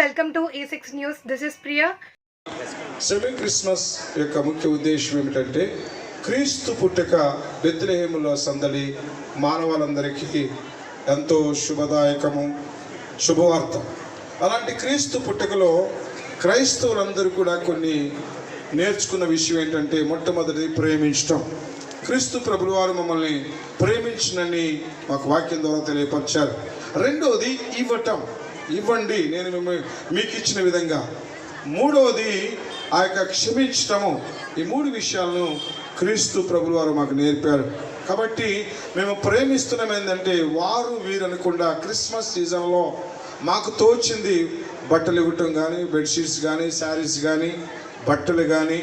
Welcome to A six news. This is Priya semi Christmas యొక్క ముఖ్య ఉద్దేశం ఏమిటంటే క్రీస్తు పుట్టుక బెత్లహేములో సందడి మానవాళందరికీ ఎంతో శుభదాయకము శుభవార్త. అలాంటి క్రీస్తు పుట్టుకలో క్రైస్తవులందరూ కూడా కొన్ని నేర్చుకున్న విషయం ఏంటంటే మొట్టమొదటి ప్రేమించటం. క్రీస్తు ప్రభులు వారు మమ్మల్ని ప్రేమించినని మాకు వాక్యం ద్వారా తెలియపరిచారు. రెండవది ఇవ్వటం. ఇవ్వండి నేను మిమ్మల్ని మీకు ఇచ్చిన విధంగా. మూడవది ఆ యొక్క క్షమించటము. ఈ మూడు విషయాలను క్రీస్తు ప్రభులు వారు మాకు నేర్పారు. కాబట్టి మేము ప్రేమిస్తున్నాం ఏంటంటే వారు వీరు అనకుండా క్రిస్మస్ సీజన్లో మాకు తోచింది బట్టలు ఇవ్వటం కానీ బెడ్షీట్స్ కానీ శారీస్ కానీ బట్టలు కానీ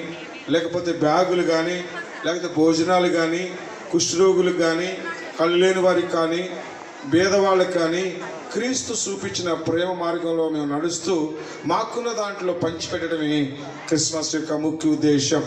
లేకపోతే బ్యాగులు కానీ లేకపోతే భోజనాలు కానీ కుష్ఠరోగులకు కానీ కళ్ళు లేని వారికి కానీ భేదవాళ్ళకి కానీ క్రీస్తు చూపించిన ప్రేమ మార్గంలో మేము నడుస్తూ మాకున్న దాంట్లో పంచిపెట్టడమే క్రిస్మస్ యొక్క ముఖ్య ఉద్దేశం.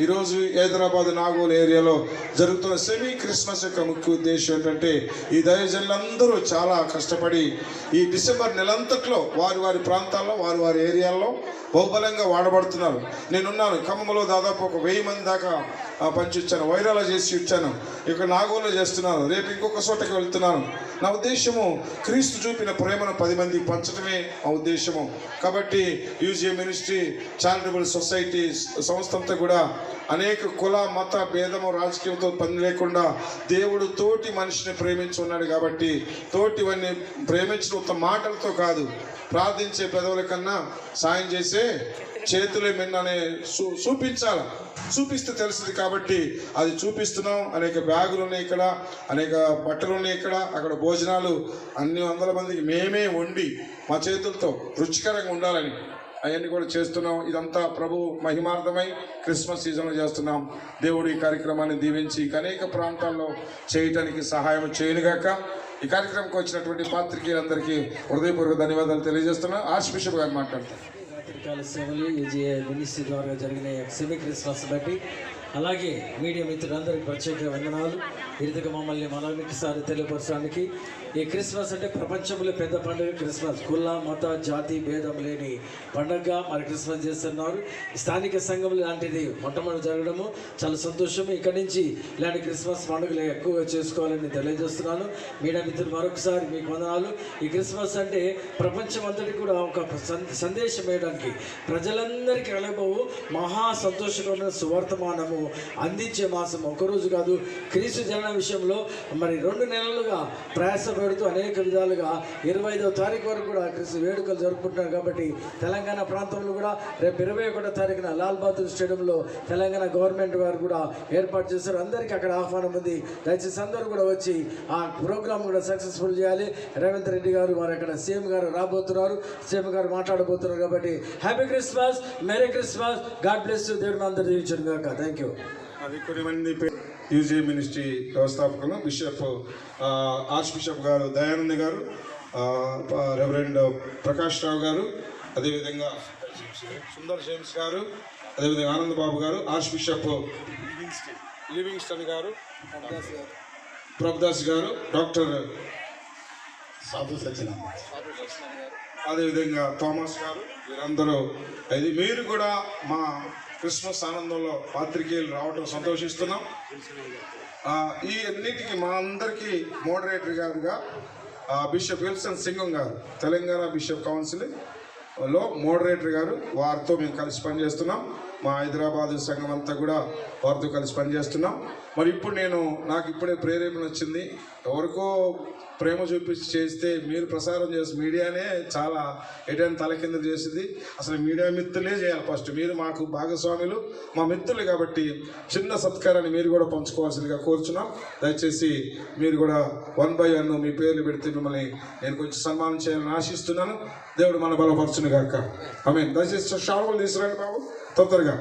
ఈరోజు హైదరాబాద్ నాగోల్ ఏరియాలో జరుగుతున్న సెమీ క్రిస్మస్ యొక్క ముఖ్య ఉద్దేశం ఏంటంటే ఈ దైవజనులందరూ చాలా కష్టపడి ఈ డిసెంబర్ నెలంతట్లో వారి వారి ప్రాంతాల్లో వారి వారి ఏరియాల్లో బహుబలంగా వాడబడుతున్నారు. నేనున్నాను. ఖమ్మంలో దాదాపు ఒక వెయ్యి మంది దాకా పంచి ఇచ్చాను వైరాల చేసి ఇచ్చాను. ఇక నాగోలు చేస్తున్నాను. రేపు ఇంకొక చోటకి వెళ్తున్నాను. నా ఉద్దేశము క్రీస్తు చూపిన ప్రేమను పది మందికి పంచడమే ఆ ఉద్దేశము. కాబట్టి యూజీ మినిస్ట్రీ చారిటబుల్ సొసైటీ సంస్థ అంతా కూడా అనేక కుల మత భేదము రాజకీయంతో పని లేకుండా దేవుడు తోటి మనిషిని ప్రేమించి ఉన్నాడు కాబట్టి తోటివన్నీ ప్రేమించిన ఉత్త మాటలతో కాదు ప్రార్థించే పెదవుల కన్నా సాయం చేసే చేతులే మిన్ననే చూ చూపించాల. చూపిస్తే తెలుస్తుంది కాబట్టి అది చూపిస్తున్నాం. అనేక బ్యాగులు ఉన్నాయి ఇక్కడ అనేక బట్టలు ఉన్నాయి ఇక్కడ అక్కడ భోజనాలు అన్ని వందల మందికి మేమే వండి మా చేతులతో రుచికరంగా ఉండాలని అవన్నీ కూడా చేస్తున్నాం. ఇదంతా ప్రభు మహిమార్థమై క్రిస్మస్ సీజన్లో చేస్తున్నాం. దేవుడు ఈ కార్యక్రమాన్ని దీవించి అనేక ప్రాంతాల్లో చేయటానికి సహాయం చేయనుగాక. ఈ కార్యక్రమంకి వచ్చినటువంటి పాత్రికేయులందరికీ హృదయపూర్వక ధన్యవాదాలు తెలియజేస్తున్నాం. ఆర్చ్ బిషప్ గారు మాట్లాడతారు. రాత్రికాల సేవలు మినిస్ట్రీ ద్వారా జరిగిన ఈ సెమీ క్రిస్మస్ బట్టి అలాగే మీడియా మిత్రులందరికీ ప్రత్యేక వందనాలు. ఈ మమ్మల్ని మమ్మల్ని సారి తెలియపరచడానికి ఈ క్రిస్మస్ అంటే ప్రపంచంలో పెద్ద పండుగ క్రిస్మస్. కుల మత జాతి భేదం లేని పండుగగా మరి క్రిస్మస్ చేస్తున్నారు. స్థానిక సంఘం లాంటిది మొట్టమొదటి జరగడము. చాలా సంతోషం ఇక్కడి నుంచి ఇలాంటి క్రిస్మస్ పండుగలు ఎక్కువగా చేసుకోవాలని తెలియజేస్తున్నాను. మీడియా మిత్రులు మరొకసారి మీకు వందనాలు. ఈ క్రిస్మస్ అంటే ప్రపంచం అంతటి కూడా ఒక సందేశం వేయడానికి ప్రజలందరికీ అనుభవం మహా సంతోషకరమైన సువర్తమానము అందించే మాసం ఒకరోజు కాదు క్రీస్తు జనన విషయంలో మరి రెండు నెలలుగా ప్రయాస పెడుతూ అనేక విధాలుగా ఇరవై ఐదవ తారీఖు వరకు కూడా క్రిస్ వేడుకలు జరుపుకుంటున్నారు కాబట్టి తెలంగాణ ప్రాంతంలో కూడా రేపు ఇరవై ఒకటో తారీఖున లాల్ బహదూర్ స్టేడియంలో తెలంగాణ గవర్నమెంట్ వారు కూడా ఏర్పాటు చేశారు అందరికీ అక్కడ ఆహ్వానం ఉంది. దయచేసి అందరూ కూడా వచ్చి ఆ ప్రోగ్రామ్ కూడా సక్సెస్ఫుల్ చేయాలి. రేవంత్ రెడ్డి గారు వారు అక్కడ సీఎం గారు రాబోతున్నారు. సీఎం గారు మాట్లాడబోతున్నారు కాబట్టి happy Christmas merry Christmas. God bless దేవుడు అందరు దీవించను కాక థ్యాంక్ యూ అది కొన్ని మంది యూజీ మినిస్ట్రీ వ్యవస్థాపకులు బిషప్ ఆ, ఆర్చ్ బిషప్ గారు దయానంద్ గారు రెవరెండ్ ప్రకాష్ రావు గారు అదేవిధంగా సుందర్ జేమ్స్ గారు అదేవిధంగా ఆనంద్ బాబు గారు ఆర్చ్ బిషప్ లివింగ్స్టన్ గారు ప్రభుదాస్ గారు డాక్టర్ సాధు సత్యనారాయణ అదేవిధంగా థామస్ గారు వీరందరూ. అది మీరు కూడా మా క్రిస్మస్ ఆనందంలో పాత్రికేయులు రావడం సంతోషిస్తున్నాం. ఈ అన్నిటికీ మా అందరికీ మోడరేటర్ గారుగా బిషప్ విల్సన్ సింగం గారు తెలంగాణ బిషప్ కౌన్సిల్లో మోడరేటర్ గారు వారితో మేము కలిసి పనిచేస్తున్నాం. మా హైదరాబాద్ సంఘం అంతా కూడా వారితో కలిసి పనిచేస్తున్నాం. మరి ఇప్పుడు నేను నాకు ఇప్పుడే ప్రేరేపణ వచ్చింది. ఎవరికో ప్రేమ చూపించి చేస్తే మీరు ప్రసారం చేసి మీడియానే చాలా ఎటైనా తల కింద చేసింది. అసలు మీడియా మిత్రులే చేయాలి ఫస్ట్. మీరు మాకు భాగస్వాములు మా మిత్రులు కాబట్టి చిన్న సత్కారాన్ని మీరు కూడా పంచుకోవాల్సిందిగా కోరుచున్నాం. దయచేసి మీరు కూడా వన్ బై వన్ మీ పేర్లు పెడితే మిమ్మల్ని నేను కొంచెం సన్మానం చేయాలని ఆశిస్తున్నాను. దేవుడు మన బలపరచును గాక. ఐ మీన్ దయచేసి షావులు తీసుకురండి బాబు. తొందరగా